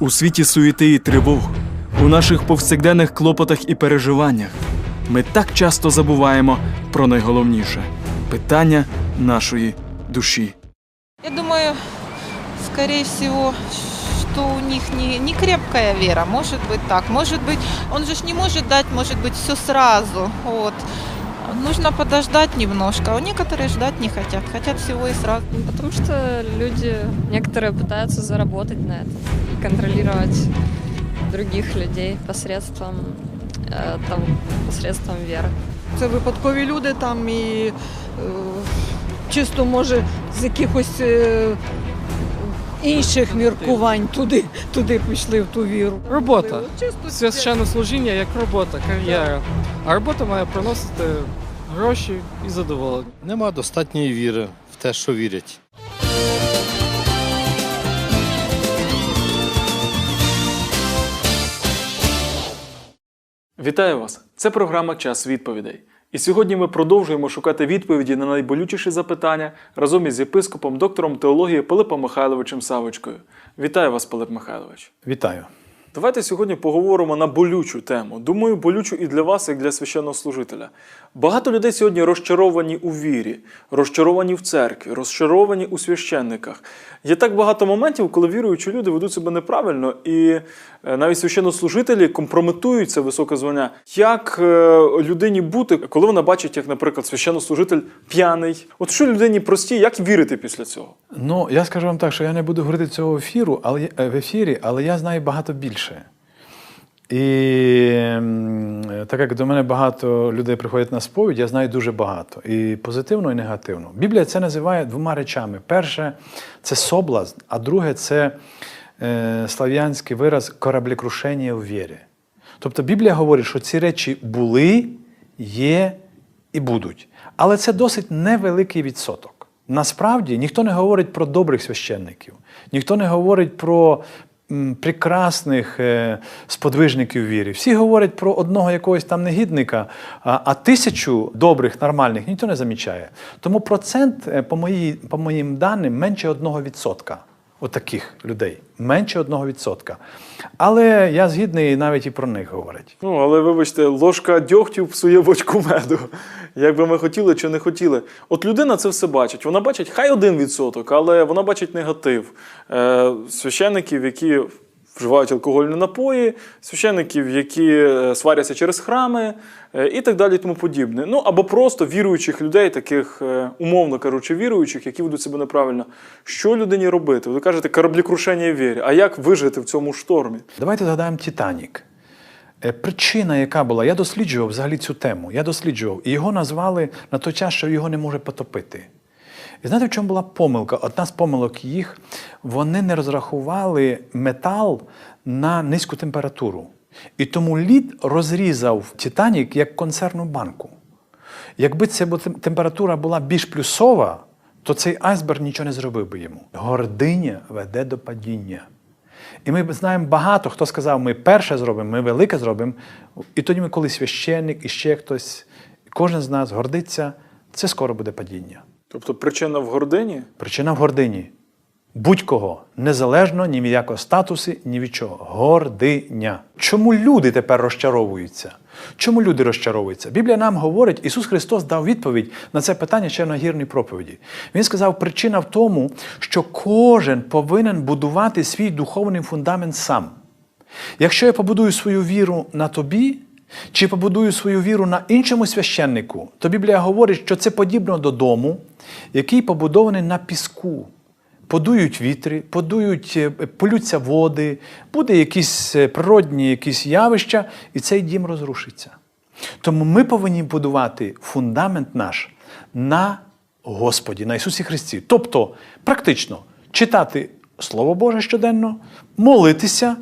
У світі суєти і тривог, у наших повсякденних клопотах і переживаннях ми так часто забуваємо про найголовніше питання нашої душі. Я думаю, скорее всего, что у них не, не крепкая вера. Может быть так. Может быть, он же ж не может дать, может быть, все сразу. Вот. Нужно подождать немножко. А некоторые ждать не хотят. Хотят всего и сразу. Потому что люди, некоторые пытаются заработать на этом и контролировать других людей посредством, э, там, посредством веры. Це випадкові люди там і е, чисто може з якихось е, інших міркувань туди, туди пішли в ту віру. Робота. Чисто Священнослужіння як робота, кар'єра. А робота має приносити гроші і задоволення. Нема достатньої віри в те, що вірять. Вітаю вас! Це програма Час відповідей. І сьогодні ми продовжуємо шукати відповіді на найболючіші запитання разом із єпископом, доктором теології Пилипом Михайловичем Савочкою. Вітаю вас, Пилип Михайлович. Вітаю. Давайте сьогодні поговоримо на болючу тему. Думаю, болючу і для вас, як для священнослужителя. Багато людей сьогодні розчаровані у вірі, розчаровані в церкві, розчаровані у священниках. Є так багато моментів, коли віруючі люди ведуть себе неправильно, і е, навіть священнослужителі компрометують це високе звання. Як е, людині бути, коли вона бачить, як, наприклад, священнослужитель п'яний? От що людині прості, як вірити після цього? Ну, я скажу вам так, що я не буду говорити цього ефіру, але, е, в ефірі, але я знаю багато більше. І так як до мене багато людей приходять на сповідь, я знаю дуже багато. І позитивно, і негативно. Біблія це називає двома речами. Перше це соблазн, а друге це е, слав'янський вираз кораблекрушення у вірі. Тобто Біблія говорить, що ці речі були, є і будуть. Але це досить невеликий відсоток. Насправді ніхто не говорить про добрих священників, ніхто не говорить про прекрасних е, сподвижників Вірі. Всі говорять про одного якогось там негідника, а тисячу добрих, нормальних ніхто не замічає. Тому процент, е, по, по моїм даним, менше 1% отаких людей менше 1%. Але я згідний навіть і про них говорить. Ну але вибачте, ложка дьогтю псує бочку меду. Як би ми хотіли чи не хотіли. От людина це все бачить. Вона бачить хай 1%, але вона бачить негатив е, священників, які вживають алкогольні напої, священників, які е, сваряться через храми е, і так далі, і тому подібне. Ну або просто віруючих людей, таких, е, умовно кажучи, віруючих, які ведуть себе неправильно. Що людині робити? Ви кажете, кораблекрушення вірі. А як вижити в цьому штормі? Давайте згадаємо Титанік. Причина, яка була, я досліджував взагалі цю тему. Я досліджував, і його назвали на той час, що його не може потопити. І знаєте, в чому була помилка? Одна з помилок їх, вони не розрахували метал на низьку температуру. І тому лід розрізав Титанік як консервну банку. Якби ця температура була більш плюсова, то цей айсберг нічого не зробив би йому. Гординя веде до падіння. І ми знаємо багато, хто сказав, ми перше зробимо, ми велике зробимо. І тоді ми, коли священник і ще хтось, кожен з нас гордиться, це скоро буде падіння. Тобто причина в гордині? Причина в гордині. Будь-кого, незалежно ні від якого статусу, ні від чого. Гординя. Чому люди тепер розчаровуються? Чому люди розчаровуються? Біблія нам говорить, Ісус Христос дав відповідь на це питання ще на гірній проповіді. Він сказав, причина в тому, що кожен повинен будувати свій духовний фундамент сам. Якщо я побудую свою віру на тобі, чи побудую свою віру на іншому священнику, то Біблія говорить, що це подібно до дому, який побудований на піску. Подують вітри, подують, е, полються води, буде якісь е, природні якісь явища, і цей дім розрушиться. Тому ми повинні будувати фундамент наш на Господі, на Ісусі Христі. Тобто, практично читати Слово Боже щоденно, молитися,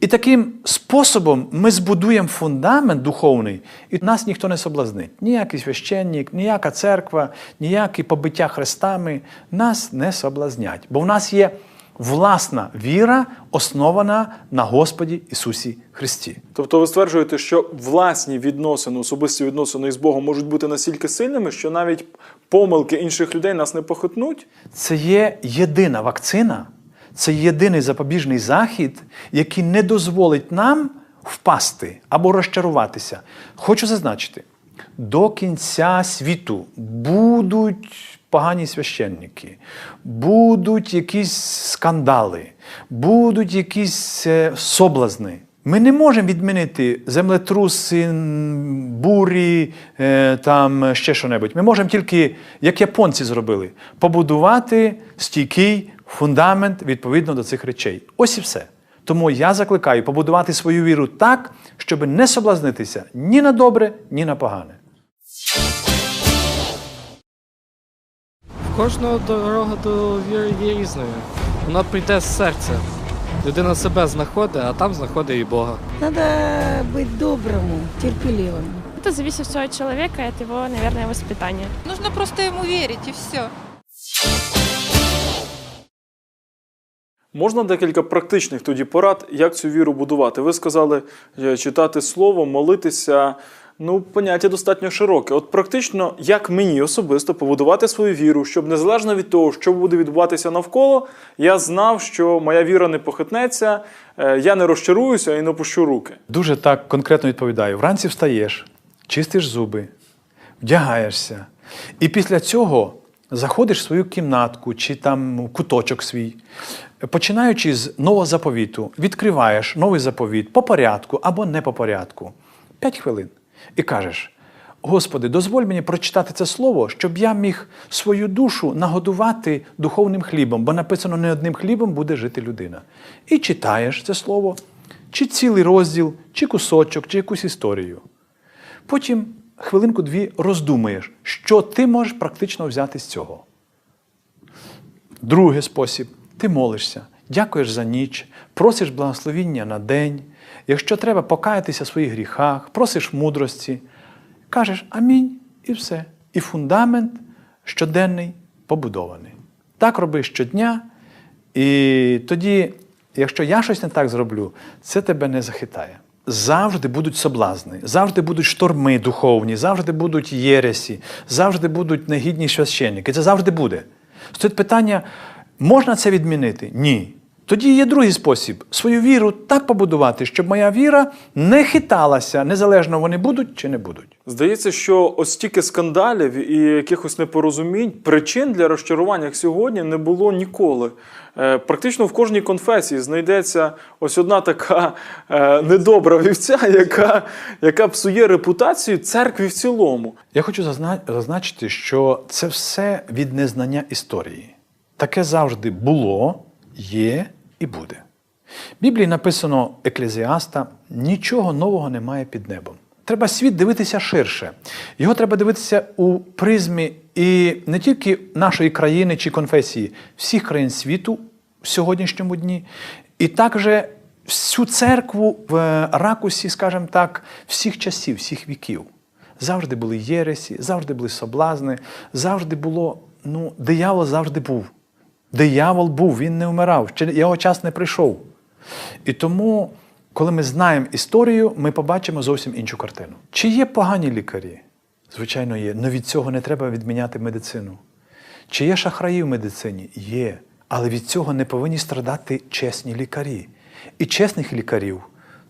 і таким способом ми збудуємо фундамент духовний, і нас ніхто не соблазнить. Ніякий священник, ніяка церква, ніякі побиття хрестами нас не соблазнять. Бо в нас є власна віра, основана на Господі Ісусі Христі. Тобто ви стверджуєте, що власні відносини, особисті відносини із Богом можуть бути настільки сильними, що навіть помилки інших людей нас не похитнуть? Це є єдина вакцина, це єдиний запобіжний захід, який не дозволить нам впасти або розчаруватися. Хочу зазначити, до кінця світу будуть погані священники, будуть якісь скандали, будуть якісь е, соблазни. Ми не можемо відмінити землетруси, бурі, е, там ще що-небудь. Ми можемо тільки, як японці зробили, побудувати стійкий фундамент відповідно до цих речей. Ось і все. Тому я закликаю побудувати свою віру так, щоб не соблазнитися ні на добре, ні на погане. В кожного дорога до віри є різною. Вона прийде з серця. Людина себе знаходить, а там знаходить і Бога. Надо быть доброму, терпеливым. Это зависит все от человека, от его, наверное, воспитания. Нужно просто ему верить и все. Можна декілька практичних тоді порад, як цю віру будувати? Ви сказали е, читати слово, молитися. Ну, поняття достатньо широке. От практично, як мені особисто побудувати свою віру, щоб незалежно від того, що буде відбуватися навколо, я знав, що моя віра не похитнеться, е, я не розчаруюся і не опущу руки. Дуже так конкретно відповідаю. Вранці встаєш, чистиш зуби, вдягаєшся. І після цього заходиш в свою кімнатку чи там куточок свій, починаючи з нового заповіту, відкриваєш новий заповіт по порядку або не по порядку. П'ять хвилин. І кажеш: Господи, дозволь мені прочитати це слово, щоб я міг свою душу нагодувати духовним хлібом, бо написано не одним хлібом буде жити людина. І читаєш це слово, чи цілий розділ, чи кусочок, чи якусь історію. Потім хвилинку-дві роздумуєш, що ти можеш практично взяти з цього. Другий спосіб ти молишся, дякуєш за ніч, просиш благословіння на день. Якщо треба покаятися в своїх гріхах, просиш мудрості, кажеш амінь і все. І фундамент щоденний побудований. Так роби щодня, і тоді, якщо я щось не так зроблю, це тебе не захитає. Завжди будуть соблазни, завжди будуть шторми духовні, завжди будуть єресі, завжди будуть негідні священники. Це завжди буде. Стоїть питання: можна це відмінити? Ні. Тоді є другий спосіб свою віру так побудувати, щоб моя віра не хиталася, незалежно вони будуть чи не будуть. Здається, що ось стільки скандалів і якихось непорозумінь, причин для розчарування як сьогодні не було ніколи. Е, Практично в кожній конфесії знайдеться ось одна така е, недобра вівця, яка, яка псує репутацію церкві в цілому. Я хочу зазначити, що це все від незнання історії. Таке завжди було, є і буде. В Біблії написано Еклезіаста: нічого нового немає під небом. Треба світ дивитися ширше. Його треба дивитися у призмі і не тільки нашої країни чи конфесії, всіх країн світу в сьогоднішньому дні, і також всю церкву в ракусі, скажімо так, всіх часів, всіх віків. Завжди були єресі, завжди були соблазни, завжди було, ну, диявол завжди був. Диявол був, він не вмирав, його час не прийшов. І тому, коли ми знаємо історію, ми побачимо зовсім іншу картину. Чи є погані лікарі? Звичайно, є. Але від цього не треба відміняти медицину. Чи є шахраї в медицині? Є. Але від цього не повинні страдати чесні лікарі. І чесних лікарів,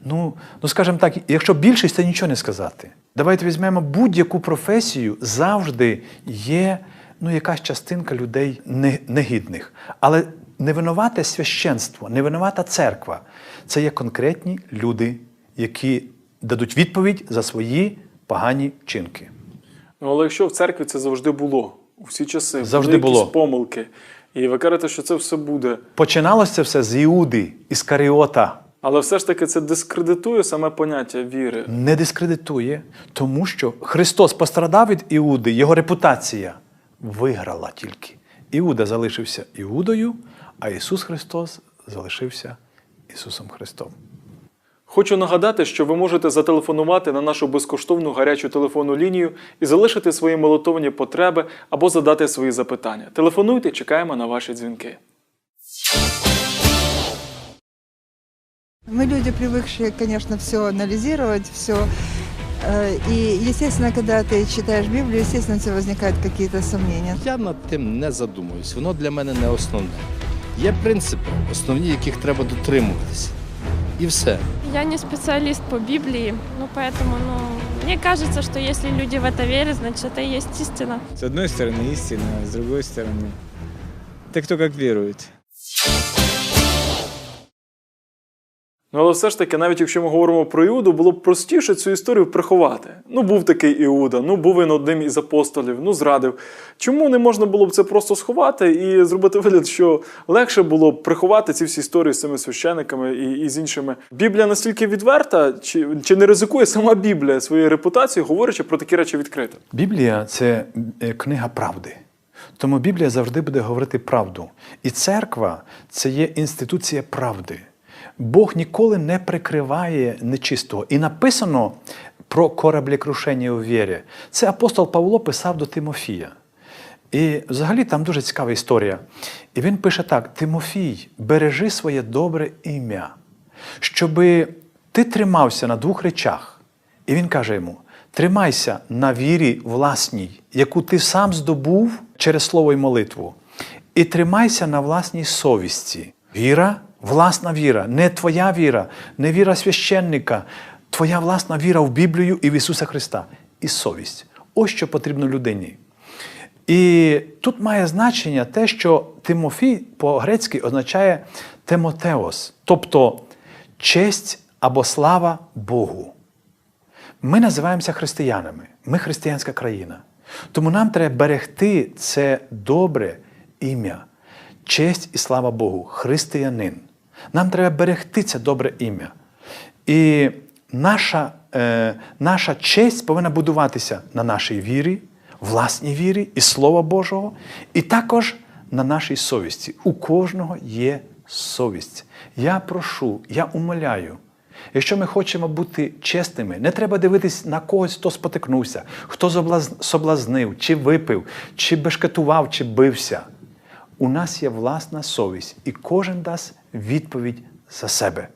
ну, ну скажімо так, якщо більшість, то нічого не сказати. Давайте візьмемо будь-яку професію, завжди є ну, якась частинка людей не- негідних. Але не винувате священство, не винувата церква. Це є конкретні люди, які дадуть відповідь за свої погані вчинки. Ну, але якщо в церкві це завжди було, у всі часи, Завжди були якісь було. помилки. І ви кажете, що це все буде. Починалося це все з Іуди, із Каріота. Але все ж таки це дискредитує саме поняття віри. Не дискредитує, тому що Христос пострадав від Іуди, його репутація виграла тільки. Іуда залишився Іудою, а Ісус Христос залишився Ісусом Христом. Хочу нагадати, що ви можете зателефонувати на нашу безкоштовну гарячу телефонну лінію і залишити свої молитовні потреби або задати свої запитання. Телефонуйте, чекаємо на ваші дзвінки. Мы люди, привыкшие, конечно, все анализировать, все. И, естественно, когда ты читаешь Библию, естественно, у тебя возникают какие-то сомнения. Я над тим не задумуюсь. Воно для мене не основне. Є принципи, основні, яких треба дотримуватися. І все. Я не специалист по Библии, ну поэтому, ну, мне кажется, что если люди в это верят, значит это и есть истина. С одной стороны истина, с другой стороны, это кто как верует. Ну, але все ж таки, навіть якщо ми говоримо про Іуду, було б простіше цю історію приховати. Ну, був такий Іуда, ну був він одним із апостолів, ну зрадив. Чому не можна було б це просто сховати і зробити вигляд, що легше було б приховати ці всі історії з цими священниками і, і з іншими? Біблія настільки відверта, чи, чи не ризикує сама Біблія своєю репутацією, говорячи про такі речі відкрито? Біблія це е, книга правди. Тому Біблія завжди буде говорити правду. І церква це є інституція правди. Бог ніколи не прикриває нечистого. І написано про кораблекрушення у вірі. Це апостол Павло писав до Тимофія. І взагалі там дуже цікава історія. І він пише так: Тимофій, бережи своє добре ім'я, щоби ти тримався на двох речах. І він каже йому: тримайся на вірі власній, яку ти сам здобув через слово і молитву, і тримайся на власній совісті. Віра, власна віра, не твоя віра, не віра священника, твоя власна віра в Біблію і в Ісуса Христа. І совість. Ось що потрібно людині. І тут має значення те, що Тимофій по-грецьки означає Темотеос, тобто честь або слава Богу. Ми називаємося християнами, ми християнська країна. Тому нам треба берегти це добре ім'я, честь і слава Богу, християнин. Нам треба берегти це добре ім'я. І наша, е, наша честь повинна будуватися на нашій вірі, власній вірі і Слова Божого, і також на нашій совісті. У кожного є совість. Я прошу, я умоляю. Якщо ми хочемо бути чесними, не треба дивитись на когось, хто спотикнувся, хто соблазнив, чи випив, чи бешкетував, чи бився. У нас є власна совість, і кожен дасть відповідь за себе.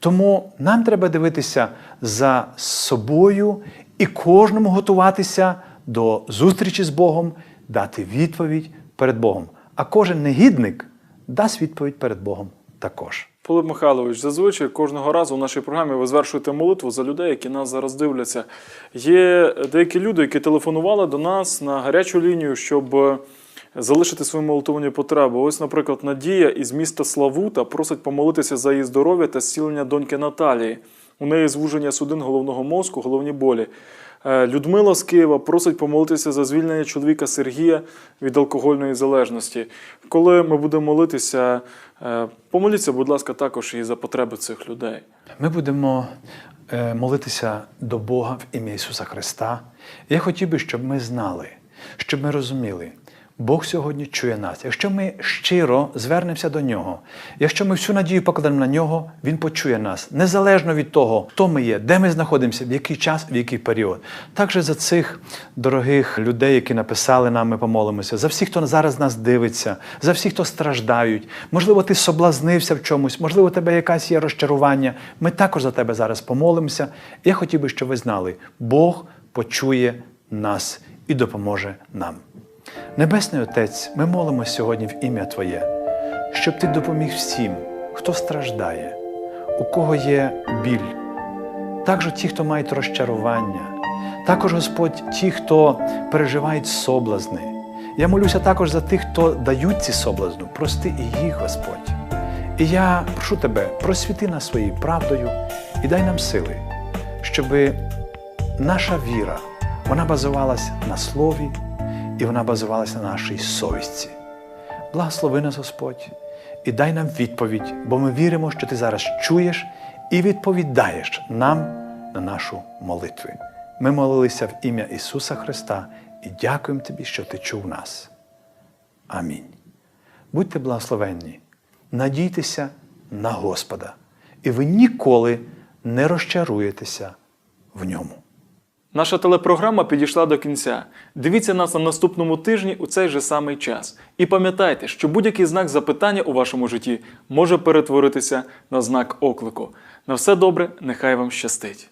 Тому нам треба дивитися за собою і кожному готуватися до зустрічі з Богом, дати відповідь перед Богом. А кожен негідник дасть відповідь перед Богом також. Пилип Михайлович, зазвичай кожного разу в нашій програмі ви звершуєте молитву за людей, які нас зараз дивляться. Є деякі люди, які телефонували до нас на гарячу лінію, щоб залишити свої молитовні потреби. Ось, наприклад, Надія із міста Славута просить помолитися за її здоров'я та зцілення доньки Наталії. У неї звуження судин головного мозку, головні болі. Е, Людмила з Києва просить помолитися за звільнення чоловіка Сергія від алкогольної залежності. Коли ми будемо молитися, е, помоліться, будь ласка, також і за потреби цих людей. Ми будемо е, молитися до Бога в ім'я Ісуса Христа. Я хотів би, щоб ми знали, щоб ми розуміли, Бог сьогодні чує нас. Якщо ми щиро звернемося до Нього, якщо ми всю надію покладемо на нього, Він почує нас, незалежно від того, хто ми є, де ми знаходимося, в який час, в який період. Також за цих дорогих людей, які написали нам, ми помолимося, за всіх, хто зараз нас дивиться, за всіх, хто страждають. Можливо, ти соблазнився в чомусь, можливо, у тебе якась є розчарування. Ми також за тебе зараз помолимося. Я хотів би, щоб ви знали, Бог почує нас і допоможе нам. Небесний Отець, ми молимося сьогодні в ім'я Твоє, щоб Ти допоміг всім, хто страждає, у кого є біль, також ті, хто мають розчарування, також Господь, ті, хто переживають соблазни. Я молюся також за тих, хто дають ці соблазну. Прости і їх, Господь. І я прошу тебе, просвіти нас своєю правдою і дай нам сили, щоб наша віра вона базувалась на слові і вона базувалася на нашій совісті. Благослови нас, Господь, і дай нам відповідь, бо ми віримо, що ти зараз чуєш і відповідаєш нам на нашу молитви. Ми молилися в ім'я Ісуса Христа і дякуємо Тобі, що Ти чув нас. Амінь. Будьте благословенні, надійтеся на Господа, і ви ніколи не розчаруєтеся в ньому. Наша телепрограма підійшла до кінця. Дивіться нас на наступному тижні у цей же самий час. І пам'ятайте, що будь-який знак запитання у вашому житті може перетворитися на знак оклику. На все добре, нехай вам щастить!